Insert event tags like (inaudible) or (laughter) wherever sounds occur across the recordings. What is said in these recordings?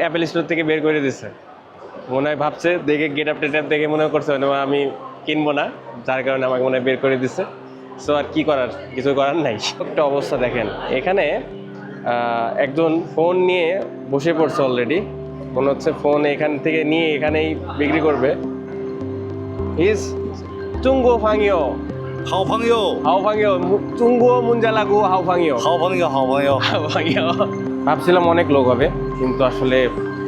Apple store থেকে বের করে দিচ্ছে মনে হয় ভাবছে দেখে গেট আপ টেট দেখে মনে করছে মানে আমি কিনবো না যার কারণে আমাকে মনে হয় বের করে দিচ্ছে সো আর কী করার? কিছু করার নাই। একটা অবস্থা দেখেন। এখানে একজন ফোন নিয়ে বসে পড়ছে অলরেডি মনে হচ্ছে ফোন এখান থেকে নিয়ে এখানেই বিক্রি করবে। ইস চুঙ্গো ফাঙিও হাও ফাঙিও হাও ফাঙিও চুঙ্গো মুঞ্জা লাগু হাও ফাঙিও হাও ফাঙিও হাও ফাঙিও হাও ফাঙিও ভাবছিলাম অনেক লোক হবে, কিন্তু আসলে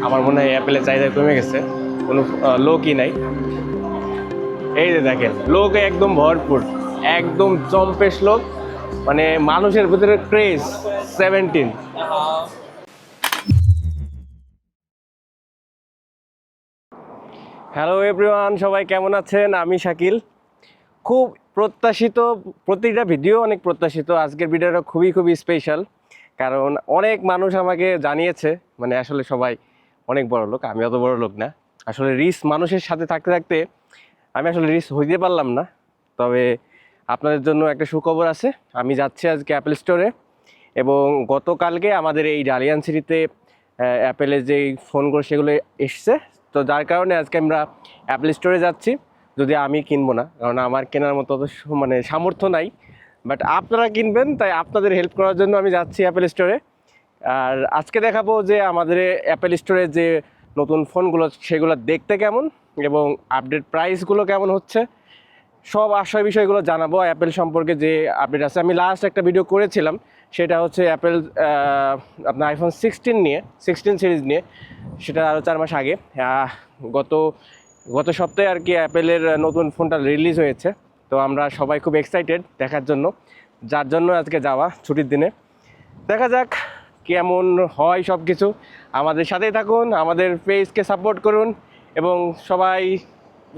আমার মনে হয় অ্যাপেলের চাহিদা কমে গেছে, কোনো লোকই নাই। এই যে দেখেন, লোক একদম ভরপুর, একদম জম্পেশ লোক মানে মানুষের ভিতরে ক্রেজ সেভেন্টিন হ্যালো এভরিওয়ান সবাই কেমন আছেন? আমি শাকিল। খুব প্রত্যাশিত, প্রতিটা ভিডিও অনেক প্রত্যাশিত। আজকের ভিডিওটা খুবই খুবই স্পেশাল কারণ অনেক মানুষ আমাকে জানিয়েছে মানে আসলে সবাই অনেক বড় লোক, আমি অত বড় লোক না। আসলে রিস মানুষের সাথে থাকতে থাকতে আমি আসলে রিস হইতে পারলাম না। তবে আপনাদের জন্য একটা সুখবর আছে, আমি যাচ্ছি আজকে অ্যাপেল স্টোরে এবং গতকালকে আমাদের এই ডালিয়ান সিটিতে অ্যাপেলের যে ফোনগুলো সেগুলো এসছে। তো যার কারণে আজকে আমরা অ্যাপেল স্টোরে যাচ্ছি। যদি আমি কিনবো না, কারণ আমার কেনার মতো অত মানে সামর্থ্য নাই। বাট আপনারা কিনবেন, তাই আপনাদের হেল্প করার জন্য আমি যাচ্ছি অ্যাপেল স্টোরে আর আজকে দেখাবো যে আমাদের অ্যাপেল স্টোরে যে নতুন ফোনগুলো, সেগুলো দেখতে কেমন এবং আপডেট প্রাইসগুলো কেমন হচ্ছে, সব আশয় বিষয়গুলো জানাব অ্যাপেল সম্পর্কে যে আপডেট আছে। আমি লাস্ট একটা ভিডিও করেছিলাম, সেটা হচ্ছে অ্যাপেল আপনার আইফোন সিক্সটিন নিয়ে সিক্সটিন সিরিজ নিয়ে, সেটা আরও চার মাস আগে। গত গত সপ্তাহে আর কি অ্যাপেলের নতুন ফোনটা রিলিজ হয়েছে। তো আমরা সবাই খুব এক্সাইটেড দেখার জন্য। যার জন্য আজকে যাওয়া ছুটির দিনে। দেখা যাক কেমন হয় সব কিছু আমাদের সাথেই থাকুন, আমাদের পেজকে সাপোর্ট করুন এবং সবাই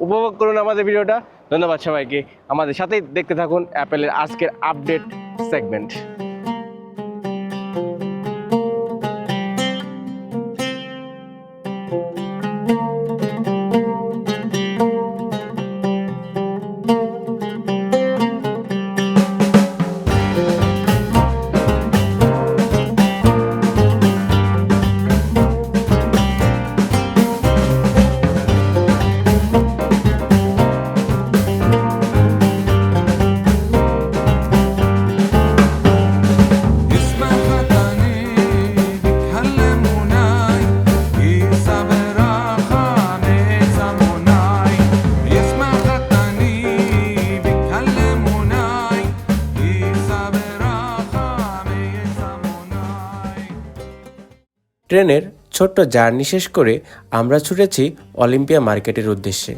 উপভোগ করুন আমাদের ভিডিওটা। ধন্যবাদ সবাইকে। আমাদের সাথেই দেখতে থাকুন অ্যাপেলের আজকের আপডেট সেগমেন্ট ট্রেনের ছোট্ট জার্নি শেষ করে আমরা ছুটেছি অলিম্পিয়া মার্কেটের উদ্দেশ্যে।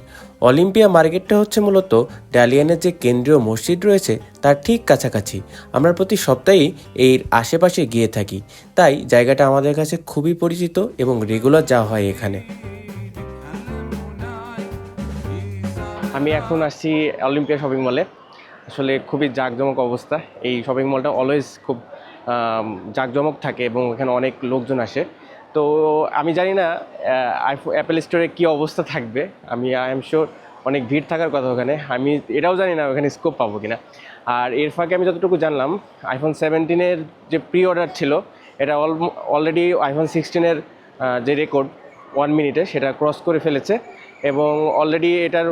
অলিম্পিয়া মার্কেটটা হচ্ছে মূলত ডালিয়ানের যে কেন্দ্রীয় মসজিদ রয়েছে, তার ঠিক কাছাকাছি। আমরা প্রতি সপ্তাহেই এর আশেপাশে গিয়ে থাকি। তাই জায়গাটা আমাদের কাছে খুবই পরিচিত এবং রেগুলার যাওয়া হয় এখানে। আমি এখন আসছি অলিম্পিয়া শপিং মলে আসলে খুবই জাঁকজমক অবস্থা। এই শপিং মলটা অলওয়েজ খুব জাঁকজমক থাকে এবং এখানে অনেক লোকজন আসে। তো আমি জানি না অ্যাপেল স্টোরে কী অবস্থা থাকবে। আমি, আই এম শিওর অনেক ভিড় থাকার কথা ওখানে। আমি এটাও জানি না ওখানে স্কোপ পাবো কিনা। আর এর ফাঁকে আমি যতটুকু জানলাম আইফোন সেভেন্টিনের যে প্রি অর্ডার ছিল, এটা অল অলরেডি আইফোন সিক্সটিনের যে রেকর্ড ওয়ান মিনিটে সেটা ক্রস করে ফেলেছে। এবং অলরেডি এটার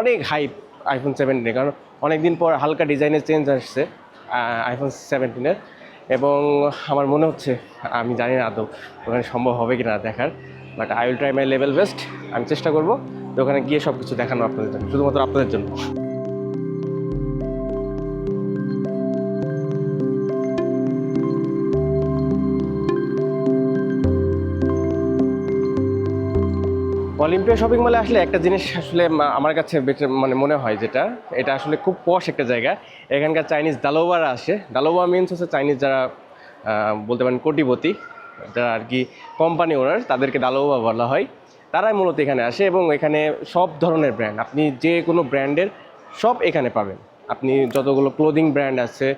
অনেক হাইপ আইফোন সেভেন্টিনে কারণ অনেক দিন পর হালকা ডিজাইনের চেঞ্জ আসছে আইফোন সেভেন্টিনের এবং আমার মনে হচ্ছে, আমি জানি না আদৌ ওখানে সম্ভব হবে কি না দেখার but I will try my level best আমি চেষ্টা করব ওখানে গিয়ে সব কিছু দেখানো আপনাদের জন্য, শুধুমাত্র আপনাদের জন্য। অলিম্পিয়া শপিং মলে আসলে একটা জিনিস আসলে আমার কাছে মানে মনে হয় যেটা, এটা আসলে খুব পশ একটা জায়গা। এখানকার চাইনিজ দালোবারা আসে। দালোবা মিনস হচ্ছে চাইনিজ যারা বলতে পারেন কোটিপতি, যারা আর কি কোম্পানি ওনার তাদেরকে দালোবা বলা হয়। তারাই মূলত এখানে আসে এবং এখানে সব ধরনের ব্র্যান্ড আপনি যে কোনো ব্র্যান্ডের সব এখানে পাবেন। আপনি যতগুলো ক্লোদিং ব্র্যান্ড আছে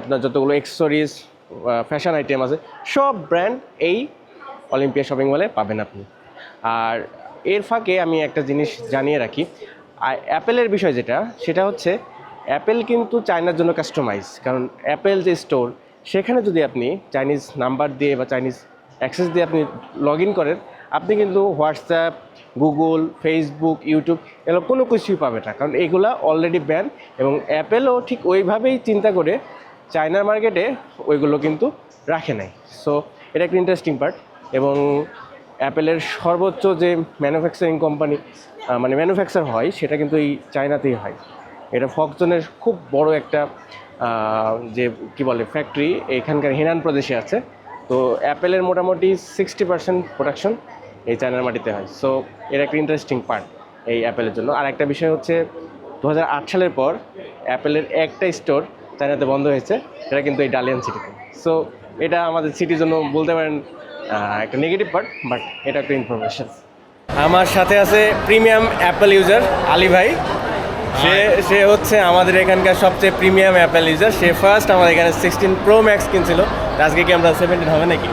আপনার যতগুলো অ্যাক্সেসরিজ ফ্যাশন আইটেম আছে, সব ব্র্যান্ড এই অলিম্পিয়া শপিং মলে পাবেন আপনি। আর এর ফাঁকে আমি একটা জিনিস জানিয়ে রাখি। অ্যাপেলের বিষয় যেটা, সেটা হচ্ছে অ্যাপেল কিন্তু চায়নার জন্য কাস্টমাইজ কারণ অ্যাপেল যে স্টোর সেখানে যদি আপনি চাইনিজ নাম্বার দিয়ে বা চাইনিজ অ্যাক্সেস দিয়ে আপনি লগ ইন করেন, আপনি কিন্তু হোয়াটসঅ্যাপ গুগল ফেসবুক ইউটিউব এগুলো কোনো কিছুই পাবে না। কারণ এগুলা অলরেডি ব্যান এবং অ্যাপেলও ঠিক ওইভাবেই চিন্তা করে চায়নার মার্কেটে ওইগুলো কিন্তু রাখে নাই। সো এটা একটা ইন্টারেস্টিং পার্ট এবং অ্যাপেলের সর্বোচ্চ যে ম্যানুফ্যাকচারিং কোম্পানি মানে ম্যানুফ্যাকচার হয়, সেটা কিন্তু এই চায়নাতেই হয়। এটা ফকজনের খুব বড় একটা যে কি বলে ফ্যাক্টরি এখানকার হিনান প্রদেশে আছে। তো অ্যাপেলের মোটামুটি সিক্সটি পার্সেন্ট প্রোডাকশন এই চায়নার মাটিতে হয়। সো এটা একটা ইন্টারেস্টিং পার্ট এই অ্যাপেলের জন্য। আর একটা বিষয় হচ্ছে দু হাজার আট সালের পর অ্যাপেলের একটা স্টোর চায়নাতে বন্ধ হয়েছে এটা কিন্তু এই ডালিয়ান সিটিতে সো এটা আমাদের সিটির জন্য বলতে পারেন একটা নেগেটিভ পার্ট বাট এটা একটা ইনফরমেশন আমার সাথে আছে প্রিমিয়াম অ্যাপেল ইউজার আলী ভাই। সে সে হচ্ছে আমাদের এখানকার সবচেয়ে প্রিমিয়াম অ্যাপেল ইউজার সে ফার্স্ট আমাদের এখানে সিক্সটিন প্রো ম্যাক্স কিনছিল। আজকে কি আমরা সেভেন্টিন হবে নাকি?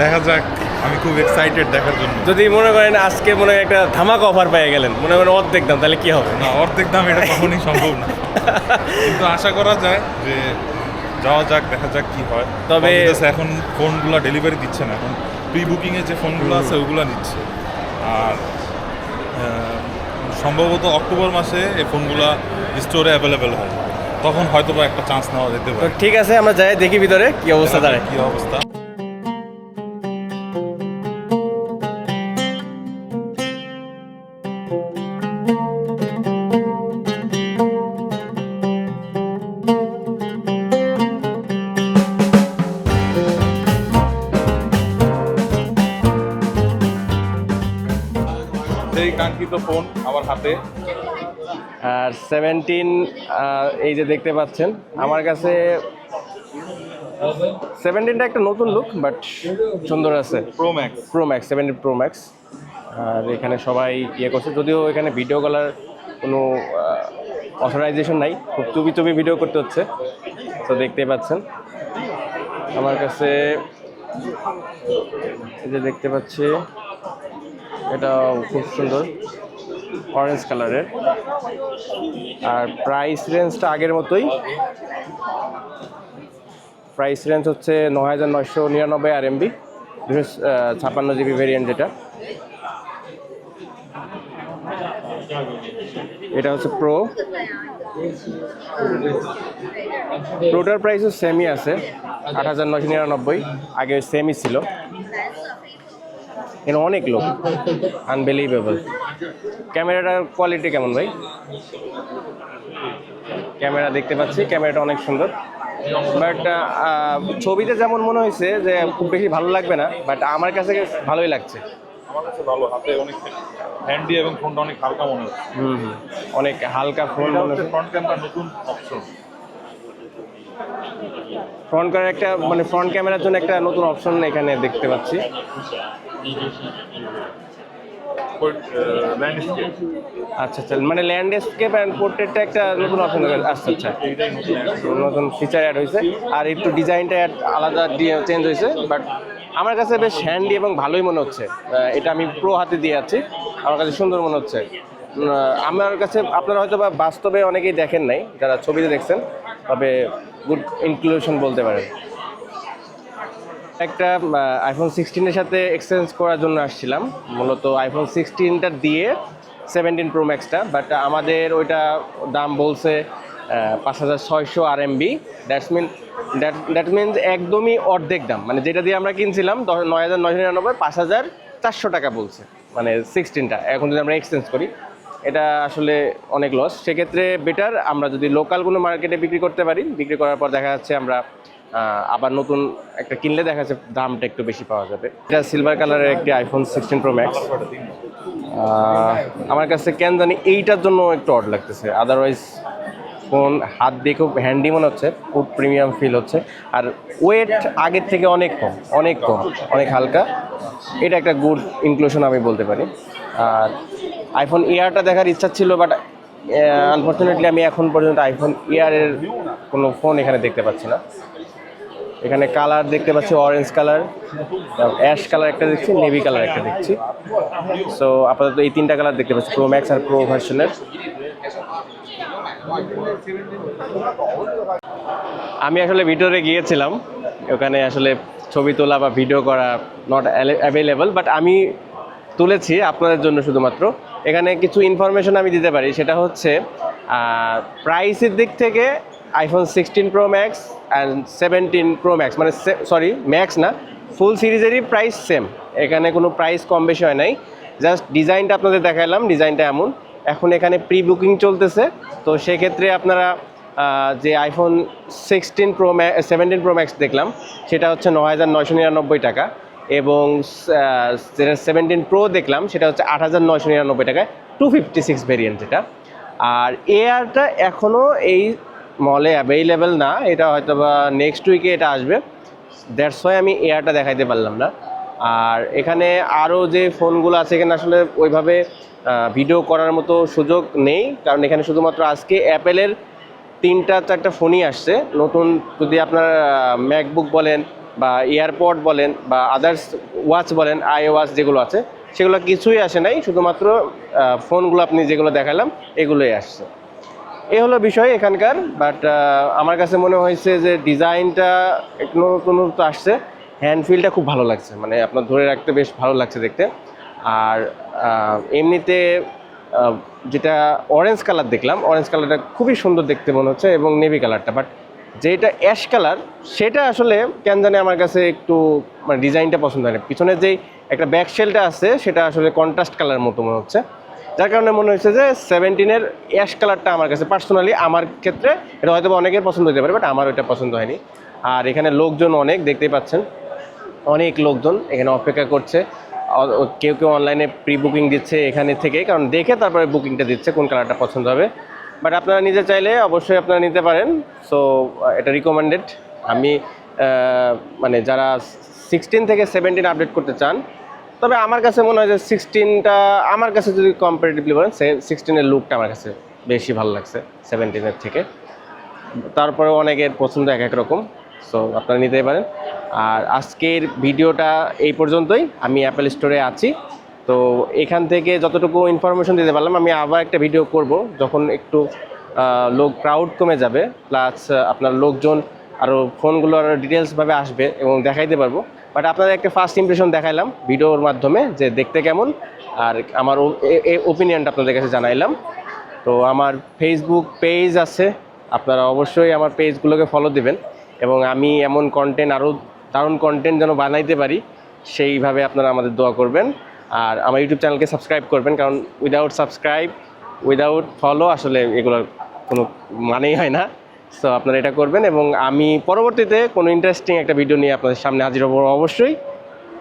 দেখা যাক আমি খুব এক্সাইটেড দেখার জন্য। যদি মনে করেন আজকে মনে হয় একটা ধামাক অফার পেয়ে গেলেন মনে করেন অর্ধেক দাম তাহলে কি হবে? না অর্ধেক দাম এটা কখনোই সম্ভব না। (laughs) কিন্তু আশা করা যায় যে যাওয়া যাক দেখা যাক কি হয়। তবে- এখন ফোনগুলো ডেলিভারি দিচ্ছে না। এখন প্রি বুকিংয়ে যে ফোনগুলো আছে ওগুলো নিচ্ছে। আর সম্ভবত অক্টোবর মাসে এই ফোনগুলো স্টোরে অ্যাভেলেবেল হয়। তখন হয়তো বা একটা চান্স নেওয়া যেতে পারে। ঠিক আছে আমরা যাই দেখি ভিতরে কি অবস্থা দাঁড়ায়। কি অবস্থা। সেই কাঙ্ক্ষিত ফোন আমার হাতে। আর সেভেন্টিন এই যে দেখতে পাচ্ছেন আমার কাছে সেভেন্টিনটা একটা নতুন লুক বাট সুন্দর আছে। Pro max pro max seventeen pro max আর এখানে সবাই ইয়ে করছে যদিও এখানে ভিডিও কলার কোনো অথরাইজেশন নাই খুব চুপি চুপি ভিডিও করতে হচ্ছে। তো দেখতেই পাচ্ছেন আমার কাছে এই যে দেখতে পাচ্ছি এটা খুব সুন্দর। অরেঞ্জ কালারের আর প্রাইস রেঞ্জটা আগের মতোই। প্রাইস রেঞ্জ হচ্ছে ন হাজার নয়শো নিরানব্বই আর এমবি দুশো ছাপ্পান্ন জিবি ভেরিয়েন্ট যেটা। এটা হচ্ছে প্রো প্রোটার প্রাইসও সেমই আছে, আট হাজার নশো নিরানব্বই। আগে সেমই ছিল। এখানে অনেক লোক। আনবিলিভেবল ক্যামেরাটার কোয়ালিটি কেমন ভাই? ক্যামেরা দেখতে পাচ্ছি ক্যামেরাটা অনেক সুন্দর। বাট ছবিতে যেমন মনে হয়েছে যে খুব বেশি ভালো লাগবে না বাট আমার কাছে ভালোই লাগছে। আমার কাছে ভালো হাতে অনেক হ্যান্ডি এবং ফোনটা অনেক হালকা মনে হচ্ছে। অনেক হালকা ফোন মনে হচ্ছে ফ্রন্ট ক্যামেরা নতুন অপশন ফ্রন্ট ক্যামেরা একটা মানে ফ্রন্ট ক্যামেরার জন্য একটা নতুন অপশন এখানে দেখতে পাচ্ছি। আচ্ছা আচ্ছা মানে ল্যান্ডস্কেপ অ্যান্ড পোর্ট্রেটটা একটা নতুন অপশন আচ্ছা আচ্ছা। নতুন ফিচার অ্যাড হয়েছে। আর একটু ডিজাইনটা আলাদা চেঞ্জ হয়েছে বাট আমার কাছে বেশ হ্যান্ডি এবং ভালোই মনে হচ্ছে। এটা আমি প্রো হাতে দিয়ে যাচ্ছি আমার কাছে সুন্দর মনে হচ্ছে। আমার কাছে আপনারা হয়তো বা বাস্তবে অনেকেই দেখেন নাই যারা ছবিতে দেখছেন তবে গুড ইনক্লুশন বলতে পারেন। একটা আইফোন সিক্সটিনের সাথে এক্সচেঞ্জ করার জন্য আসছিলাম। মূলত আইফোন সিক্সটিনটা দিয়ে সেভেন্টিন প্রো ম্যাক্সটা বাট আমাদের ওইটা দাম বলছে পাঁচ হাজার ছয়শো আর MB that's mean that that means একদমই অর্ধেক দাম। মানে যেটা দিয়ে আমরা কিনছিলাম নয় হাজার নয়শো নিরানব্বই, পাঁচ হাজার চারশো টাকা বলছে। মানে সিক্সটিনটা এখন যদি আমরা এক্সচেঞ্জ করি এটা আসলে অনেক লস সেক্ষেত্রে বেটার আমরা যদি লোকাল কোনো মার্কেটে বিক্রি করতে পারি, বিক্রি করার পর দেখা যাচ্ছে আমরা আবার নতুন একটা কিনলে দেখা যাচ্ছে দামটা একটু বেশি পাওয়া যাবে। এটা সিলভার কালারের একটি আইফোন সিক্সটিন প্রো ম্যাক্স আমার কাছে কেন জানি এইটার জন্য একটু অড লাগতেছে। আদারওয়াইজ ফোন হাত দিয়ে খুব হ্যান্ডি মনে হচ্ছে, খুব প্রিমিয়াম ফিল হচ্ছে। আর ওয়েট আগের থেকে অনেক কম অনেক কম, অনেক হালকা। এটা একটা গুড ইনক্লুশন আমি বলতে পারি। আর আইফোন এয়ারটা দেখার ইচ্ছা ছিল বাট আনফর্চুনেটলি আমি এখন পর্যন্ত আইফোন এয়ারের কোনো ফোন এখানে দেখতে পাচ্ছি না। এখানে কালার দেখতে পাচ্ছি অরেঞ্জ কালার অ্যাশ কালার একটা দেখছি নেভি কালার একটা দেখছি। সো আপাতত এই তিনটা কালার দেখতে পাচ্ছি প্রো ম্যাক্স আর প্রো ভার্সনের আমি আসলে ভিতরে গিয়েছিলাম, ওখানে আসলে ছবি তোলা বা ভিডিও করা নট অ্যাভেলেবল বাট আমি তুলেছি আপনাদের জন্য শুধুমাত্র। এখানে কিছু ইনফরমেশন আমি দিতে পারি, সেটা হচ্ছে প্রাইসের দিক থেকে iPhone sixteen pro max and seventeen pro max মানে সরি ম্যাক্স না ফুল সিরিজেরই প্রাইস সেম এখানে কোনো প্রাইস কম বেশি হয় নাই। জাস্ট ডিজাইনটা আপনাদের দেখালাম ডিজাইনটা এমন। এখন এখানে প্রি বুকিং চলতেছে, তো সেক্ষেত্রে আপনারা যে আইফোন সিক্সটিন প্রো ম্যা সেভেন্টিন প্রো ম্যাক্স দেখলাম, সেটা হচ্ছে ন হাজার নয়শো নিরানব্বই টাকা। এবং যেটা সেভেন্টিন প্রো দেখলাম, সেটা হচ্ছে আট হাজার নয়শো নিরানব্বই টাকায় টু ফিফটি সিক্স ভেরিয়েন্ট যেটা। আর এয়ারটা এখনও এই মলে অ্যাভেলেবেল না, এটা হয়তো বা নেক্সট উইকে এটা আসবে। দ্যাটস ওয়াই আমি এয়ারটা দেখাইতে পারলাম না। আর এখানে আরও যে ফোনগুলো আছে, এখানে আসলে ওইভাবে ভিডিও করার মতো সুযোগ নেই। কারণ এখানে শুধুমাত্র আজকে অ্যাপেলের তিনটা, চারটা ফোনই আসছে। নতুন যদি আপনার ম্যাকবুক বলেন বা এয়ারপড বলেন বা আদার্স ওয়াচ বলেন আই ওয়াচ যেগুলো আছে, সেগুলো কিছুই আসে নাই, শুধুমাত্র ফোনগুলো আপনি যেগুলো দেখালাম এগুলোই আসছে। এই হলো বিষয় এখানকার বাট আমার কাছে মনে হয়েছে যে ডিজাইনটা নতুন নতুন আসছে হ্যান্ড ফিলটা খুব ভালো লাগছে মানে আপনার ধরে রাখতে বেশ ভালো লাগছে দেখতে। আর এমনিতে যেটা অরেঞ্জ কালার দেখলাম অরেঞ্জ কালারটা খুবই সুন্দর দেখতে মনে হচ্ছে, এবং নেভি কালারটা বাট যেটা অ্যাশ কালার সেটা আসলে কেন জানে আমার কাছে একটু মানে ডিজাইনটা পছন্দ হয় না। পিছনে যেই একটা ব্যাক শেলটা আছে, সেটা আসলে কন্ট্রাস্ট কালার মতো মনে হচ্ছে। যার কারণে মনে হচ্ছে যে সেভেন্টিনের অ্যাশ কালারটা আমার কাছে পার্সোনালি আমার ক্ষেত্রে এটা হয়তো অনেকের পছন্দ হতে পারে বাট আমার ওইটা পছন্দ হয়নি। আর এখানে লোকজন অনেক, দেখতেই পাচ্ছেন, অনেক লোকজন এখানে অপেক্ষা করছে। কেউ কেউ অনলাইনে প্রি বুকিং দিচ্ছে এখানে থেকে, কারণ দেখে তারপরে বুকিংটা দিচ্ছে, কোন কালারটা পছন্দ হবে। বাট আপনারা নিতে চাইলে অবশ্যই আপনারা নিতে পারেন। সো এটা রিকমেন্ডেড আমি মানে যারা সিক্সটিন থেকে সেভেন্টিন আপডেট করতে চান, তবে আমার কাছে মনে হয় যে সিক্সটিনটা আমার কাছে যদি কম্পারেটিভলি বলেন, সে সিক্সটিনের লুকটা আমার কাছে বেশি ভালো লাগছে সেভেন্টিনের থেকে। তারপরে অনেকের পছন্দ এক এক রকম সো আপনারা নিতেই পারেন। আর আজকের ভিডিওটা এই পর্যন্তই। আমি অ্যাপেল স্টোরে আছি। তো এখান থেকে যতটুকু ইনফরমেশন দিতে পারলাম, আমি আবার একটা ভিডিও করব যখন একটু লোক ক্রাউড কমে যাবে প্লাস আপনার লোকজন আরও ফোনগুলো আরও ডিটেলসভাবে আসবে এবং দেখাইতে পারব। বাট আপনাদের একটা ফার্স্ট ইমপ্রেশন দেখাইলাম ভিডিওর মাধ্যমে যে দেখতে কেমন, আর আমার ওপিনিয়নটা আপনাদের কাছে জানাইলাম। তো আমার ফেসবুক পেজ আছে, আপনারা অবশ্যই আমার পেজগুলোকে ফলো দিবেন এবং আমি এমন কন্টেন্ট আরও দারুণ কন্টেন্ট যেন বানাইতে পারি, সেইভাবে আপনারা আমাদের দোয়া করবেন। আর আমার ইউটিউব চ্যানেলকে সাবস্ক্রাইব করবেন, কারণ উইদাউট সাবস্ক্রাইব উইদাউট ফলো আসলে এগুলোর কোনো মানেই হয় না। সো আপনারা এটা করবেন এবং আমি পরবর্তীতে কোনো ইন্টারেস্টিং একটা ভিডিও নিয়ে আপনাদের সামনে হাজির হব অবশ্যই।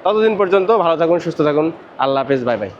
ততদিন পর্যন্ত ভালো থাকুন, সুস্থ থাকুন, আল্লাহ হাফেজ বাই বাই